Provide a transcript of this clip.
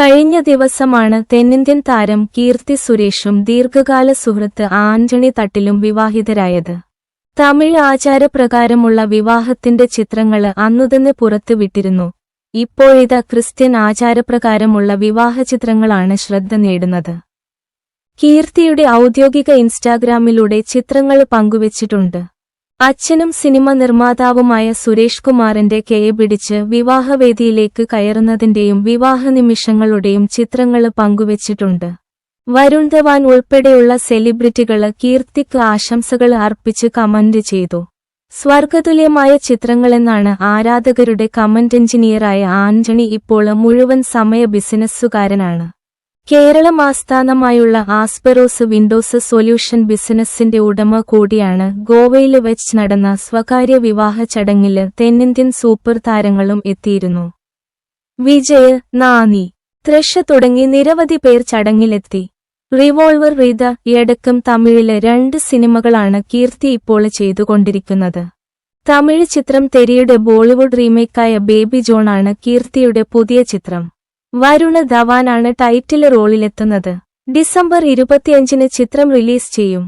കഴിഞ്ഞ ദിവസമാണ് തെന്നിന്ത്യൻ താരം കീർത്തി സുരേഷും ദീർഘകാല സുഹൃത്ത് ആന്റണി തട്ടിലും വിവാഹിതരായത്. തമിഴ് ആചാരപ്രകാരമുള്ള വിവാഹത്തിന്റെ ചിത്രങ്ങൾ അന്നുതന്നെ പുറത്തുവിട്ടിരുന്നു ഇപ്പോഴിത ക്രിസ്ത്യൻ ആചാരപ്രകാരമുള്ള വിവാഹ ചിത്രങ്ങളാണ് ശ്രദ്ധ നേടുന്നത്. കീർത്തിയുടെ ഔദ്യോഗിക ഇൻസ്റ്റാഗ്രാമിലൂടെ ചിത്രങ്ങൾ പങ്കുവച്ചിട്ടുണ്ട്. അച്ഛനും സിനിമ നിർമ്മാതാവുമായ സുരേഷ് കുമാറിന്റെ കെയെ പിടിച്ച് വിവാഹവേദിയിലേക്ക് കയറുന്നതിന്റെയും വിവാഹ നിമിഷങ്ങളുടെയും ചിത്രങ്ങൾ പങ്കുവച്ചിട്ടുണ്ട്. വരുൺ ധവാൻ ഉൾപ്പെടെയുള്ള സെലിബ്രിറ്റികൾ കീർത്തിക്ക് ആശംസകൾ അർപ്പിച്ച് കമന്റ് ചെയ്തു. സ്വർഗതുല്യമായ ചിത്രങ്ങളെന്നാണ് ആരാധകരുടെ കമന്റ് എഞ്ചിനീയറായ ആന്റണി ഇപ്പോൾ മുഴുവൻ സമയ ബിസിനസ്സുകാരനാണ്. കേരളം ആസ്ഥാനമായുള്ള ആസ്പെറോസ് വിൻഡോസ് സൊല്യൂഷൻ ബിസിനസിന്റെ ഉടമ കൂടിയാണ്. ഗോവയിൽ വെച്ച് നടന്ന സ്വകാര്യ വിവാഹ ചടങ്ങിൽ തെന്നിന്ത്യൻ സൂപ്പർ താരങ്ങളും എത്തിയിരുന്നു. വിജയ് നാനി ത്രഷ തുടങ്ങി നിരവധി പേർ ചടങ്ങിലെത്തി. റിവോൾവർ റീത ഇയടക്കം തമിഴിൽ രണ്ട് സിനിമകളാണ് കീർത്തി ഇപ്പോൾ ചെയ്തുകൊണ്ടിരിക്കുന്നത്. തമിഴ് ചിത്രം തെരിയുടെ ബോളിവുഡ് റീമേക്കായ ബേബി ജോണാണ് കീർത്തിയുടെ പുതിയ ചിത്രം. വരുണ് ധവാനാണ് ടൈറ്റിൽ റോളിലെത്തുന്നത്. ഡിസംബർ ഇരുപത്തിയഞ്ചിന് ചിത്രം റിലീസ് ചെയ്യും.